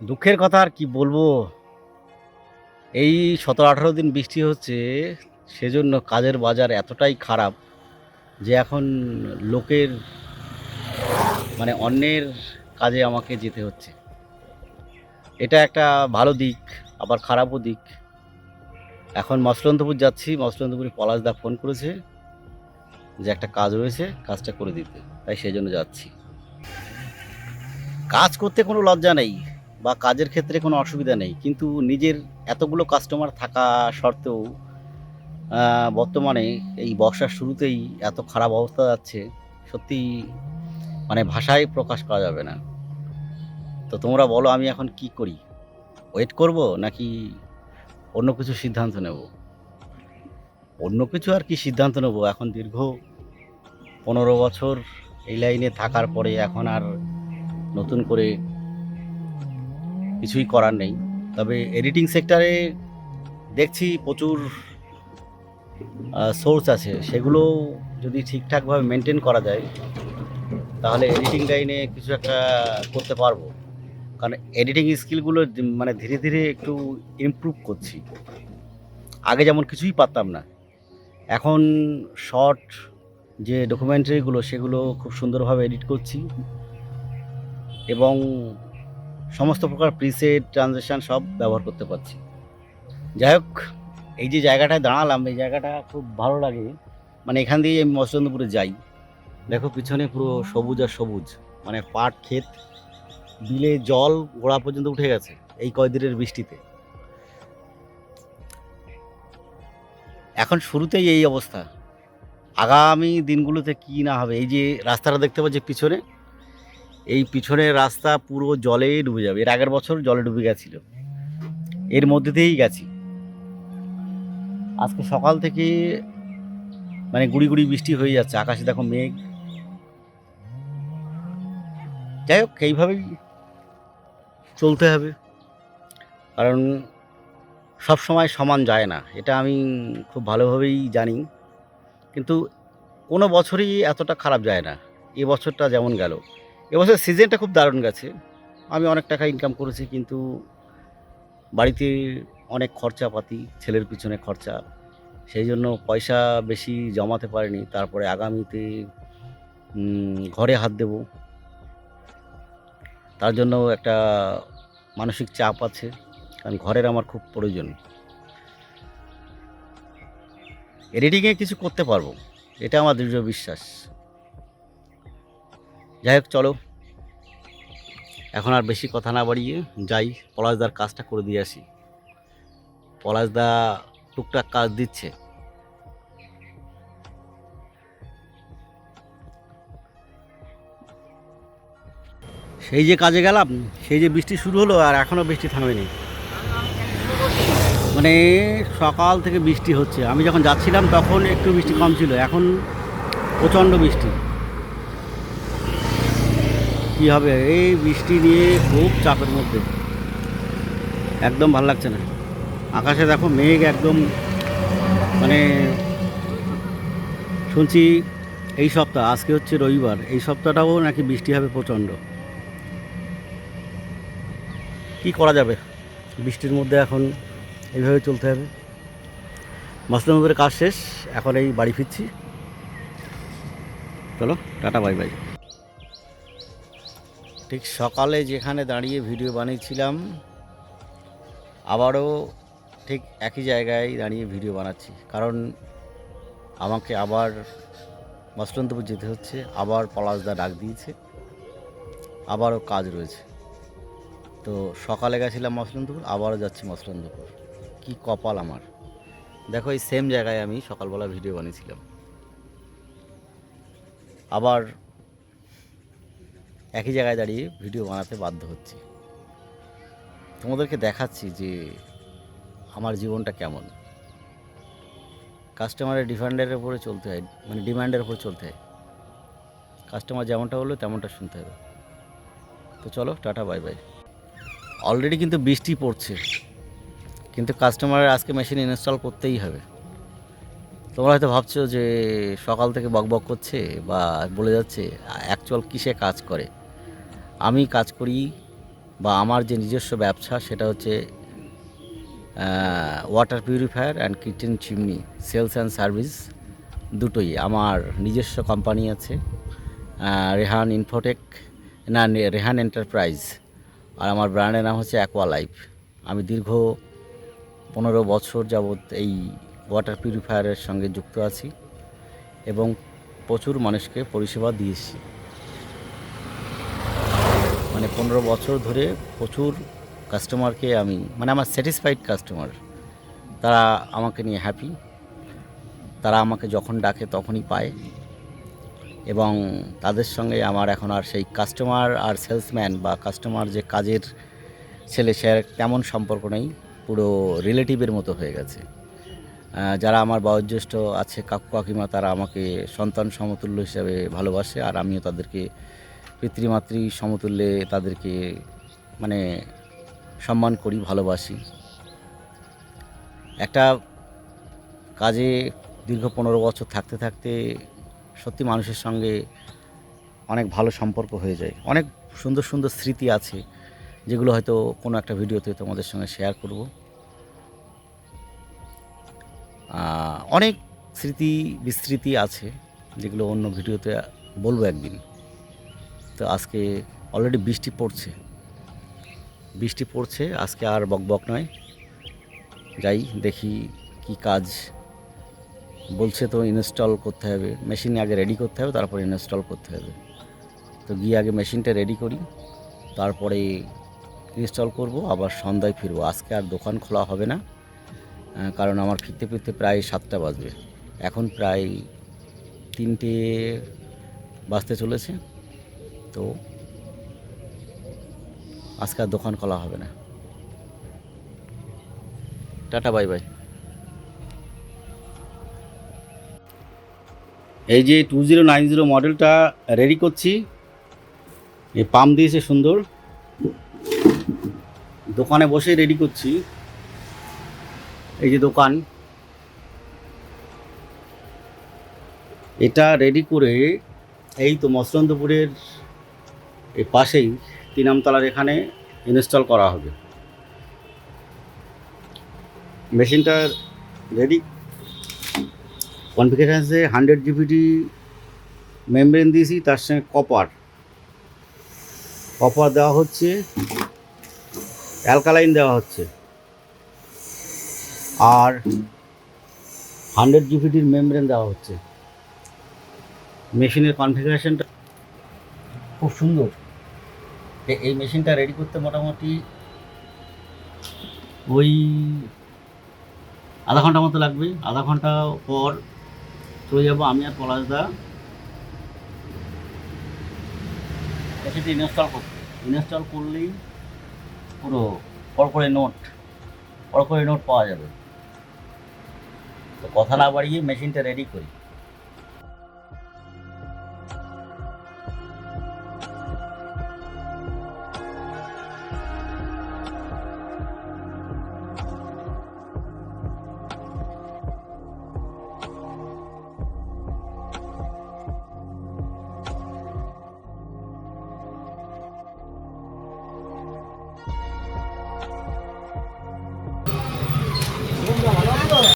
দুঃখের কথা আর কি বলব? এই সতেরো আঠারো দিন বৃষ্টি হচ্ছে, সেজন্য কাজের বাজার এতটাই খারাপ যে এখন লোকের মানে অন্যের কাজে আমাকে যেতে হচ্ছে। এটা একটা ভালো দিক, আবার খারাপও দিক। এখন মসলন্তপুর যাচ্ছি, মসলন্তপুরে পলাশদা ফোন করেছে যে একটা কাজ রয়েছে, কাজটা করে দিতে। তাই সেই জন্য যাচ্ছি। কাজ করতে কোনো লজ্জা নেই। বা কাজের ক্ষেত্রে কোনো অসুবিধা নেই। কিন্তু নিজের এতগুলো কাস্টমার থাকা সত্ত্বেও বর্তমানে এই বর্ষার শুরুতেই এত খারাপ অবস্থা যাচ্ছে, সত্যি মানে ভাষায় প্রকাশ করা যাবে না। তো তোমরা বলো আমি এখন কি করি? ওয়েট করব নাকি অন্য কিছু সিদ্ধান্ত নেব? অন্য কিছু আর কি সিদ্ধান্ত নেব? এখন দীর্ঘ পনেরো বছর এই লাইনে থাকার পরে এখন আর নতুন করে কিছুই করার নেই। তবে এডিটিং সেক্টরে দেখছি প্রচুর সোর্স আছে। সেগুলো যদি ঠিকঠাকভাবে মেনটেন করা যায়, তাহলে এডিটিং লাইনে কিছু একটা করতে পারব। কারণ এডিটিং স্কিলগুলো মানে ধীরে ধীরে একটু ইমপ্রুভ করছি। আগে যেমন কিছুই পারতাম না, এখন শর্ট যে ডকুমেন্টারিগুলো সেগুলো খুব সুন্দরভাবে এডিট করছি। এবং সমস্ত প্রকার প্রিসেট ট্রানজেকশান সব ব্যবহার করতে পারছি। যাই হোক এই যে জায়গাটায় দাঁড়ালাম, এই জায়গাটা খুব ভালো লাগে। মানে এখান দিয়ে আমি মৎস্যন্দপুরে যাই। দেখো পিছনে পুরো সবুজ আর সবুজ। মানে পাট, ক্ষেত, বিলে জল গোড়া পর্যন্ত উঠে গেছে এই কয়দিনের বৃষ্টিতে। এখন শুরুতেই এই অবস্থা। আগামী দিনগুলোতে কি না হবে? এই যে রাস্তাটা দেখতে পাচ্ছি পিছনে এই পিছনের রাস্তা পুরো জলে ডুবে যাবে। এর আগের বছর জলে ডুবে গেছিল। এর মধ্যে দিয়েই গেছি। আজকে সকাল থেকে মানে গুড়ি গুড়ি বৃষ্টি হয়ে যাচ্ছে। আকাশে দেখো মেঘ। যাই হোক, এইভাবেই চলতে হবে। কারণ সব সময় সমান যায় না। এটা আমি খুব ভালোভাবেই জানি। কিন্তু কোনো বছরই এতটা খারাপ যায় না। এ বছরটা যেমন গেল। এবছর সিজনটা খুব দারুণ গেছে। আমি অনেক টাকা ইনকাম করেছি, কিন্তু বাড়িতে অনেক খরচাপাতি, ছেলের পিছনে খরচা। সেই জন্য পয়সা বেশি জমাতে পারিনি, তারপরে আগামীতে ঘরে হাত দেব। তার জন্য একটা মানসিক চাপ আছে, কারণ ঘরের আমার খুব প্রয়োজন। এডিটিংয়ে কিছু করতে পারব, এটা আমার দৃঢ় বিশ্বাস। যাই হোক চলো। এখন আর বেশি কথা না বাড়িয়ে যাই, পলাশদার কাজটা করে দিয়ে আসি। পলাশদা টুকটাক কাজ দিচ্ছে। সেই যে কাজে গেলাম, সেই যে বৃষ্টি শুরু হলো আর এখনও বৃষ্টি থামেনি। মানে সকাল থেকে বৃষ্টি হচ্ছে। আমি যখন যাচ্ছিলাম তখন একটু বৃষ্টি কম ছিল, এখন প্রচণ্ড বৃষ্টি। কী হবে? এই বৃষ্টি নিয়ে খুব চাপের মধ্যে। একদম ভালো লাগছে না। আকাশে দেখো মেঘ একদম মানে শুনছি এই সপ্তাহ, আজকে হচ্ছে রবিবার, এই সপ্তাহটাও নাকি বৃষ্টি হবে প্রচণ্ড। কি করা যাবে? বৃষ্টির মধ্যে এখন এইভাবে চলতে হবে। মসলামপুরের কাজ শেষ, এখন এই বাড়ি ফিরছি। চলো, টাটা, বাই বাই। ঠিক সকালে যেখানে দাঁড়িয়ে ভিডিও বানিয়েছিলাম, আবারও ঠিক একই জায়গায় দাঁড়িয়ে ভিডিও বানাচ্ছি। কারণ আমাকে আবার মসলন্তপুর যেতে হচ্ছে, আবার পলাশদা ডাক দিয়েছে, আবারও কাজ রয়েছে। তো সকালে গেছিলাম মসলন্তপুর, আবারও যাচ্ছি মসলন্তপুর। কি কপাল আমার। দেখো, এই সেম জায়গায় আমি সকালবেলা ভিডিও বানিয়েছিলাম। আবার একই জায়গায় দাঁড়িয়ে ভিডিও বানাতে বাধ্য হচ্ছি। তোমাদেরকে দেখাচ্ছি যে আমার জীবনটা কেমন। কাস্টমারের ডিফান্ডের উপরে চলতে হয় মানে ডিমান্ডের উপরে চলতে হয়। কাস্টমার যেমনটা বলল, তেমনটা শুনতে হবে। তো চলো, টাটা বাই বাই অলরেডি কিন্তু বৃষ্টি পড়ছে। কিন্তু কাস্টমারের আজকে মেশিন ইনস্টল করতেই হবে। তোমরা হয়তো ভাবছ যে সকাল থেকে বকবক করছে বা বলে যাচ্ছে অ্যাকচুয়াল কিসে কাজ করে? আমি কাজ করি বা আমার যে নিজস্ব ব্যবসা সেটা হচ্ছে water purifier and kitchen chimney sales and service দুটোই। আমার নিজস্ব কোম্পানি আছে রেহান ইনফোটেক না রেহান এন্টারপ্রাইজ আর আমার ব্র্যান্ডের নাম হচ্ছে অ্যাকোয়া লাইফ আমি দীর্ঘ পনেরো বছর যাবৎ এই ওয়াটার পিউরিফায়ারের সঙ্গে যুক্ত আছি এবং প্রচুর মানুষকে পরিষেবা দিয়েছি। মানে পনেরো বছর ধরে প্রচুর কাস্টমারকে আমি মানে আমার স্যাটিসফাইড কাস্টমার তারা আমাকে নিয়ে হ্যাপি তারা আমাকে যখন ডাকে তখনই পায় এবং তাদের সঙ্গে আমার এখন আর সেই কাস্টমার আর সেলসম্যান বা কাস্টমার যে কাজের ছেলে, সে তেমন সম্পর্ক নেই, পুরো রিলেটিভের মতো হয়ে গেছে। যারা আমার বয়োজ্যেষ্ঠ আছে, কাকু কাকিমা, তারা আমাকে সন্তান সমতুল্য হিসাবে ভালোবাসে আর আমিও তাদেরকে পিতৃমাতৃ সমতুল্যে তাদেরকে মানে সম্মান করি, ভালোবাসি। একটা কাজে দীর্ঘ পনেরো বছর থাকতে থাকতে সত্যি মানুষের সঙ্গে অনেক ভালো সম্পর্ক হয়ে যায়। অনেক সুন্দর সুন্দর স্মৃতি আছে, যেগুলো হয়তো কোনো একটা ভিডিওতে তোমাদের সঙ্গে শেয়ার করব। অনেক স্মৃতি বিস্মৃতি আছে, যেগুলো অন্য ভিডিওতে বলব একদিন। তো আজকে অলরেডি বৃষ্টি পড়ছে। বৃষ্টি পড়ছে, আজকে আর বক বক নয়। যাই দেখি কি কাজ বলছে তো ইনস্টল করতে হবে। মেশিন আগে রেডি করতে হবে, তারপরে ইনস্টল করতে হবে। তো গিয়ে আগে মেশিনটা রেডি করি, তারপরে ইনস্টল করব, আবার সন্ধ্যায় ফিরবো। আজকে আর দোকান খোলা হবে না কারণ আমার ফিরতে ফিরতে প্রায় সাতটা বাজবে। এখন প্রায় তিনটে বাজতে চলেছে। তো আজকে আর দোকান খোলা হবে না। Tata, bye bye. এই যে টু জিরো নাইন জিরো মডেলটা রেডি করছি। এই পাম্প দিয়েছে সুন্দর। দোকানে বসে রেডি করছি। এই যে দোকান। এটা রেডি করে এই তো মসলন্দপুরের এই পাশেই তিনামতলার এখানে ইনস্টল করা হবে। মেশিনটা রেডি কনফিগারেশন আছে হান্ড্রেড জিবিটি মেমব্রেন দিয়েছি, তার সঙ্গে কপার কপার দেওয়া হচ্ছে অ্যালকালাইন দেওয়া হচ্ছে। আর হান্ড্রেড জিবিটির মেমব্রেন দেওয়া হচ্ছে। মেশিনের কনফিগারেশনটা খুব সুন্দর। এ- এই মেশিনটা রেডি করতে মোটামুটি ওই আধা ঘণ্টা মতো লাগবে। আধা ঘণ্টা পর চলে যাব আমি আর পলাশদা সেটি ইনস্টল করতে। ইনস্টল করলেই পুরো করে নোট করে নোট পাওয়া যাবে। তো কথা না বাড়িয়ে মেশিনটা রেডি করি।